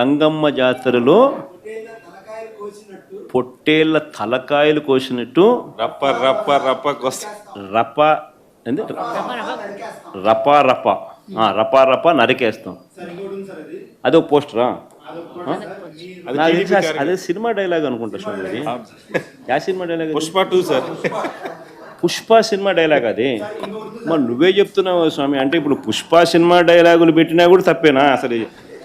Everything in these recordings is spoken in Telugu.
గంగమ్మ జాతరలో పొట్టేళ్ళ తలకాయలు కోసినట్టు రప్ప రప్ప రప్ప రప రప రప రప రప నరికేస్తాం. అదే ఒక పోస్టరా? అది సినిమా డైలాగ్ అనుకుంటా అది. Yeah cinema dialogue? Pushpa two sir. Pushpa cinema dialogue అది. మరి నువ్వే చెప్తున్నావు స్వామి అంటే ఇప్పుడు పుష్ప సినిమా డైలాగులు పెట్టినా కూడా తప్పేనా అసలు?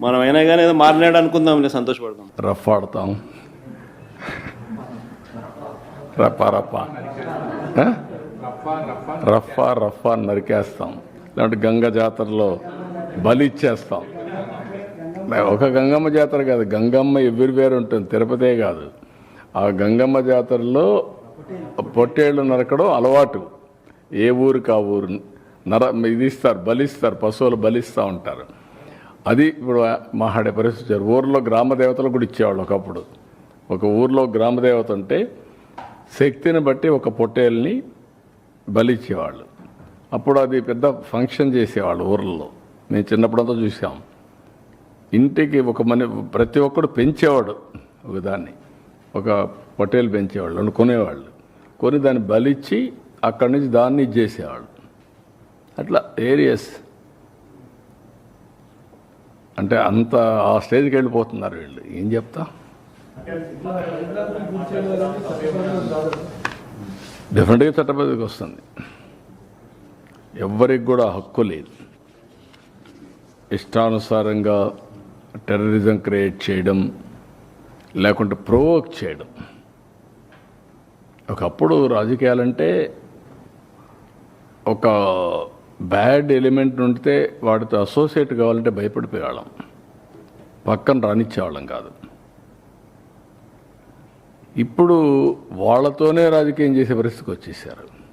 మనం అయినా కానీ ఏదో మారినాడు అనుకుందాం సంతోషపడదాం. రఫ్ ఆడతాం రఫా రఫా రఫా రఫా నరికేస్తాం. లేదంటే గంగ జాతరలో బలి ఇచ్చేస్తాం. ఒక గంగమ్మ జాతర కాదు గంగమ్మ ఎవ్రీవేర్ ఉంటుంది తిరుపతే కాదు. ఆ గంగమ్మ జాతరలో పొట్టేళ్ళు నరకడం అలవాటు. ఏ ఊరికి ఆ ఊరు నర ఇది ఇస్తారు బలిస్తారు పశువులు బలిస్తూ ఉంటారు. అది ఇప్పుడు మాట్లాడే పరిస్థితి ఊర్లో గ్రామ దేవతలు కూడా ఇచ్చేవాళ్ళు ఒకప్పుడు. ఒక ఊర్లో గ్రామ దేవత ఉంటే శక్తిని బట్టి ఒక పొట్టేల్ని బలిచ్చేవాళ్ళు. అప్పుడు అది పెద్ద ఫంక్షన్ చేసేవాళ్ళు ఊర్లలో మేము చిన్నప్పుడంతా చూసాం. ఇంటికి ఒక మని ప్రతి ఒక్కడు పెంచేవాడు ఒక దాన్ని. ఒక పొట్టేలు పెంచేవాళ్ళు అని కొనేవాళ్ళు. కొని దాన్ని బలిచ్చి అక్కడి నుంచి దాన్ని ఇచ్చేసేవాళ్ళు. అట్లా ఏరియస్ అంటే అంత ఆ స్టేజ్కి వెళ్ళిపోతున్నారు వీళ్ళు. ఏం చెప్తా? డెఫినెట్గా చట్టబద్ధకి వస్తుంది. ఎవ్వరికి కూడా హక్కు లేదు. ఇష్టానుసారంగా టెర్రరిజం క్రియేట్ చేయడం లేకుంటే ప్రొవోక్ చేయడం. ఒకప్పుడు రాజకీయాలంటే ఒక బ్యాడ్ ఎలిమెంట్ ఉంటే వాటితో అసోసియేట్ కావాలంటే భయపడిపోయేవాళ్ళం. పక్కన రానిచ్చేవాళ్ళం కాదు. ఇప్పుడు వాళ్ళతోనే రాజకీయం చేసే పరిస్థితికి వచ్చేసారు.